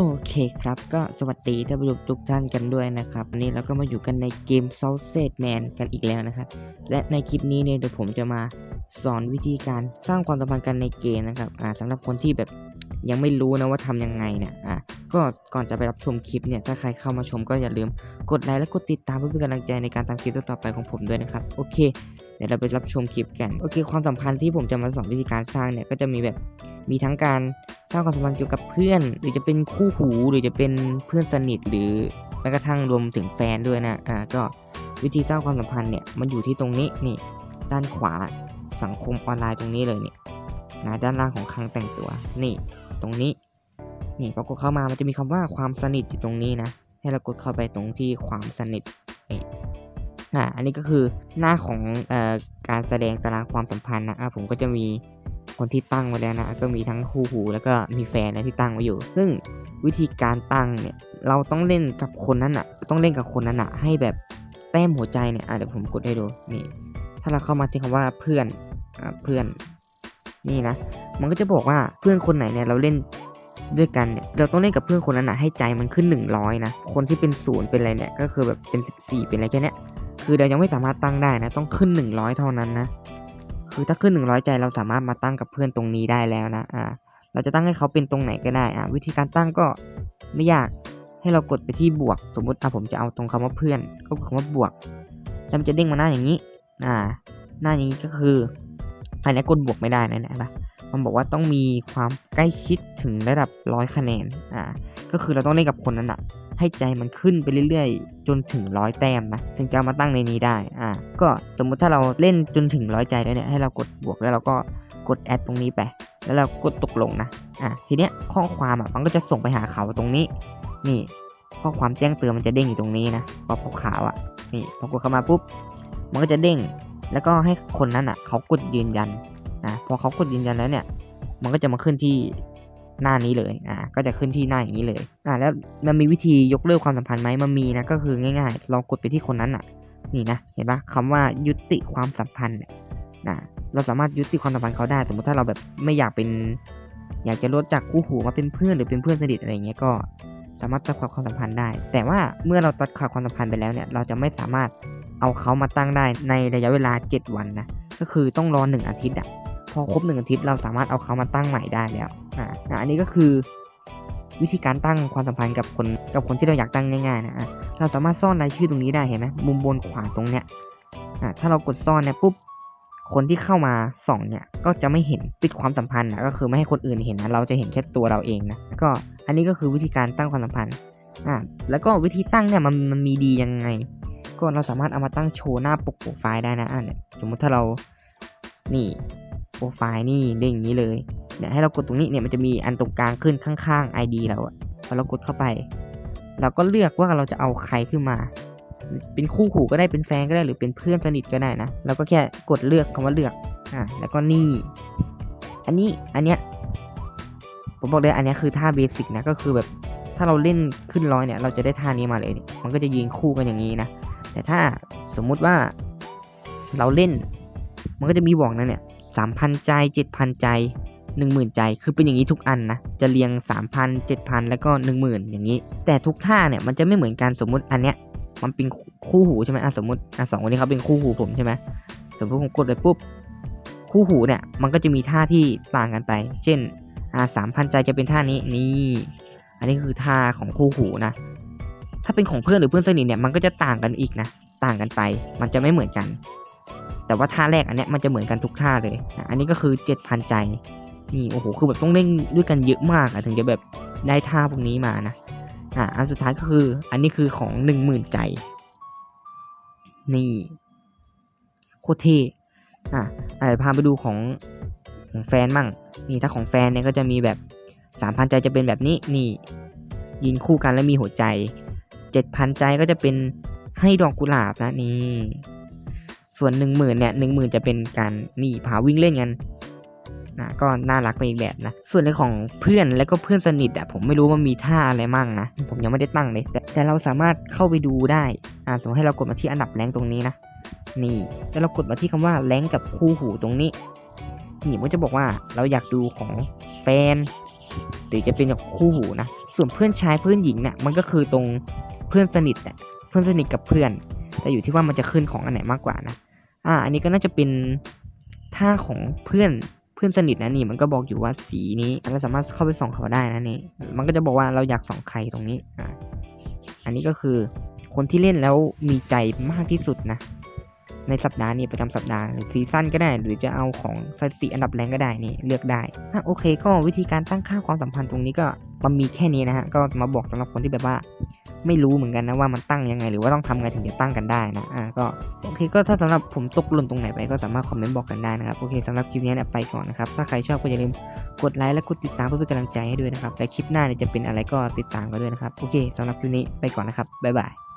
โอเคครับ ก็สวัสดีท่านผู้ชมทุกท่านกันด้วยนะครับวันนี้เราก็มาอยู่กันในเกม s o u t h e Man กันอีกแล้วนะครับ และในคลิปนี้เนี่ยเดี๋ยวผมจะมาสอนวิธีการสร้างความสัมพันธ์กันในเกมนะครับอ่าสำหรับคนที่แบบยังไม่รู้นะว่าทำยังไงเนี่ยอ่าก็ก่อนจะไปรับชมคลิปเนี่ยถ้าใครเข้ามาชมก็อย่าลืมกดไลค์และกดติดตามเพื่อเป็นกำลังใจในการทำคลิปต่อไปของผมด้วยนะครับโอเคเดี๋ยวเราไปรับชมคลิปกันโอเค ความสัมพันธ์ที่ผมจะมาสอนวิธีการสร้างเนี่ยก็จะมีแบบมีทั้งการ สร้างความสัมพันธ์เกี่ยวกับเพื่อน หรือจะเป็นคู่หูหรือจะเป็นเพื่อนสนิทหรือแม้กระทั่งรวมถึงแฟนด้วยนะอ่าก็วิธีสร้างความสัมพันธ์เนี่ยมันอยู่ที่ตรงนี้นี่ด้านขวาสังคมออนไลน์ตรงนี้เลยเนี่ยนะด้านล่างของคลังแต่งตัว นี่ ตรงนี้ นี่พอกดเข้ามามันจะมีคำว่าความสนิทอยู่ตรงนี้นะ ให้เรากดเข้าไปตรงที่ความสนิทนี่อ่าอันนี้ก็คือหน้าของเอ่อการแสดงตารางความสัมพันธ์นะอ่าผมก็จะมี คนที่ตั้งไว้แล้วนะ ก็มีทั้งคู่หูแล้วก็มีแฟนนะที่ตั้งไว้อยู่ ซึ่งวิธีการตั้งเนี่ยเราต้องเล่นกับคนนั้นอะ ต้องเล่นกับคนนั้นอะ ให้แบบแต้มหัวใจเนี่ยอะเดี๋ยวผมกดให้ดูนี่ ถ้าเราเข้ามาที่คำว่าเพื่อนอ่าเพื่อนนี่นะ มันก็จะบอกว่าเพื่อนคนไหนเนี่ยเราเล่นด้วยกันเนี่ยเราต้องเล่นกับเพื่อนคนนั้นนะให้ใจมันขึ้น 100 นะ คนที่เป็นศูนย์เป็นอะไรเนี่ยก็คือแบบเป็น 14 เป็นอะไรแค่เนี้ยคือเรายังไม่สามารถตั้งได้นะ ต้องขึ้น 100 เท่านั้นนะ คือถ้าขึ้น 100 ใจเราสามารถมาตั้งกับเพื่อนตรงนี้ได้แล้วนะอ่าเราจะตั้งให้เขาเป็นตรงไหนก็ได้อ่าวิธีการตั้งก็ไม่ยากให้เรากดไปที่บวก สมมติอะผมจะเอาตรงคำว่าเพื่อนก็คำว่าบวกแล้วมันจะเด้งมาหน้าอย่างนี้อ่าหน้านี้ก็คืออันนี้กดบวกไม่ได้นะเนี่ยนะมันบอกว่าต้องมีความใกล้ชิดถึงระดับร้อยคะแนน อ่า ก็คือเราต้องเล่นกับคนนั้นอะ ให้ใจมันขึ้นไปเรื่อยๆ จนถึงร้อยแต้มนะถึงจะเอามาตั้งในนี้ได้อ่าก็สมมุติถ้าเราเล่นจนถึงร้อยใจแล้วเนี่ยให้เรากดบวกแล้วเราก็กดแอดตรงนี้ไป แล้วเรากดตกลงนะอ่าทีเนี้ยข้อความอะมันก็จะส่งไปหาเขาตรงนี้ นี่ ข้อความแจ้งเตือนมันจะเด้งอยู่ตรงนี้นะพอพวกขาวอะนี่พอกดเข้ามาปุ๊บมันก็จะเด้ง แล้วก็ให้คนนั้นอะ เขากดยืนยันนะพอเขากดยืนยันแล้วเนี่ย มันก็จะมาขึ้นที่ หน้านี้เลยอ่าก็จะขึ้นที่หน้าอย่างนี้เลยอ่าแล้วมันมีวิธียกเลิกความสัมพันธ์ไหมมันมีนะก็คือง่ายๆเรากดไปที่คนนั้นอะนี่นะเห็นปะคำว่ายุติความสัมพันธ์เนี่ยนะเราสามารถยุติความสัมพันธ์เขาได้ สมมติถ้าเราแบบไม่อยากเป็น อยากจะลดจากคู่หูมาเป็นเพื่อนหรือเป็นเพื่อนสนิทอะไรเงี้ยก็สามารถตัดขาดความสัมพันธ์ได้ แต่ว่าเมื่อเราตัดขาดความสัมพันธ์ไปแล้วเนี่ย เราจะไม่สามารถเอาเขามาตั้งได้ในระยะเวลา 7 วันนะ ก็คือต้องรอหนึ่งอาทิตย์อะ พอครบหนึ่งอาทิตย์เราสามารถเอาเขามาตั้งใหม่ได้แล้ว อ่าอันนี้ก็คือวิธีการตั้งความสัมพันธ์กับคนกับคนที่เราอยากตั้งง่ายๆนะเราสามารถซ่อนรายชื่อตรงนี้ได้เห็นไหมมุมบนขวาตรงเนี้ยอ่าถ้าเรากดซ่อนเนี่ยปุ๊บคนที่เข้ามาส่องเนี่ยก็จะไม่เห็นปิดความสัมพันธ์นะก็คือไม่ให้คนอื่นเห็นนะเราจะเห็นแค่ตัวเราเองนะก็อันนี้ก็คือวิธีการตั้งความสัมพันธ์อ่าแล้วก็วิธีตั้งเนี่ยมันมันมีดียังไง ก็เราสามารถเอามาตั้งโชว์หน้าปกโปรไฟล์ได้นะอ่าเนี่ยสมมุติถ้าเรานี่โปรไฟล์นี่เด้งอย่างนี้เลย เนี่ยให้เรากดตรงนี้เนี่ยมันจะมีอันตรงกลางขึ้นข้างๆ ID เราอะพอเรากดเข้าไป เราก็เลือกว่าเราจะเอาใครขึ้นมา เป็นคู่หูก็ได้เป็นแฟนก็ได้หรือเป็นเพื่อนสนิทก็ได้นะเราก็แค่กดเลือกคำว่าเลือกอะแล้วก็นี่ อันนี้อันเนี้ยผมบอกเลยอันเนี้ยคือท่าเบสิกนะก็คือแบบถ้าเราเล่นขึ้นร้อยเนี่ย เราจะได้ท่านี้มาเลยเนี่ยมันก็จะยืนคู่กันอย่างนี้นะแต่ถ้าสมมุติว่าเราเล่น มันก็จะมีบอกนะเนี่ยสามพันใจเจ็ดพันใจ หนึ่งหมื่นใจ คือเป็นอย่างนี้ทุกอันนะ จะเรียงสามพันเจ็ดพันแล้วก็หนึ่งหมื่นอย่างนี้ แต่ทุกท่าเนี่ยมันจะไม่เหมือนกันสมมุติอันเนี้ยมันเป็นคู่หูใช่ไหมอะสมมติอะสองคนนี้เขาเป็นคู่หูผมใช่ไหมสมมติผมกดไปปุ๊บ คู่หูเนี่ย มันก็จะมีท่าที่ต่างกันไป เช่นอ่าสามพันใจจะเป็นท่านี้นี่ อันนี้คือท่าของคู่หูนะ ถ้าเป็นของเพื่อนหรือเพื่อนสนิทเนี่ยมันก็จะต่างกันอีกนะ ต่างกันไป มันจะไม่เหมือนกัน แต่ว่าท่าแรกอันเนี้ยมันจะเหมือนกันทุกท่าเลย อันนี้ก็คือ7,000ใจ นี่โอ้โหคือแบบต้องเล่นด้วยกันเยอะมากอะถึงจะแบบได้ท่าพวกนี้มานะอะอันสุดท้ายก็คือ อันนี้คือของ10,000ใจ นี่โคตรเท่อะอะเดี๋ยวพาไปดูของของแฟนมั่ง นี่ถ้าของแฟนเนี่ยก็จะมีแบบ3,000ใจจะเป็นแบบนี้นี่ยินคู่กันแล้วมีหัวใจ7,000ใจก็จะเป็นให้ดอกกุหลาบนะนี่ส่วนหนึ่งหมื่นเนี่ยหนึ่งหมื่นจะเป็นการนี่พาวิ่งเล่นกัน นะก็น่ารักไปอีกแบบนะ ส่วนในของเพื่อนแล้วก็เพื่อนสนิทอะผมไม่รู้ว่ามีท่าอะไรมั่งนะ ผมยังไม่ได้ตั้งเลย แต่แต่เราสามารถเข้าไปดูได้อ่าสมมติให้เรากดมาที่อันดับแรงตรงนี้นะ นี่แล้วเรากดมาที่คำว่าแรงกับคู่หูตรงนี้ นี่มันจะบอกว่าเราอยากดูของแฟนหรือจะเป็นกับคู่หูนะ ส่วนเพื่อนชายเพื่อนหญิงเนี่ยมันก็คือตรงเพื่อนสนิทอะเพื่อนสนิทกับเพื่อน แต่อยู่ที่ว่ามันจะขึ้นของอันไหนมากกว่านะ อ่า อันนี้ก็น่าจะเป็นท่าของเพื่อน เพื่อนสนิทนะนี่มันก็บอกอยู่ว่าสีนี้เราสามารถเข้าไปส่องเขาได้นะนี่มันก็จะบอกว่าเราอยากส่องใครตรงนี้อ่าอันนี้ก็คือคนที่เล่นแล้วมีใจมากที่สุดนะ ในสัปดาห์นี้ประจำสัปดาห์หรือซีซั่นก็ได้ หรือจะเอาของสถิติอันดับแรงก็ได้นี่เลือกได้อะโอเค ก็วิธีการตั้งค่าความสัมพันธ์ตรงนี้ก็มันมีแค่นี้นะฮะก็มาบอกสำหรับคนที่แบบว่า ไม่รู้เหมือนกันนะว่ามันตั้งยังไง หรือว่าต้องทำไงถึงจะตั้งกันได้นะอ่าก็โอเคก็ถ้าสำหรับผมตกหล่นตรงไหนไปก็สามารถคอมเมนต์บอกกันได้นะครับโอเคสำหรับคลิปนี้เนี่ยไปก่อนนะครับถ้าใครชอบก็อย่าลืมกดไลค์และกดติดตามเพื่อเป็นกำลังใจให้ด้วยนะครับและคลิปหน้าเนี่ยจะเป็นอะไรก็ติดตามกันด้วยนะครับโอเคสำหรับคลิปนี้ไปก่อนนะครับบ๊ายบาย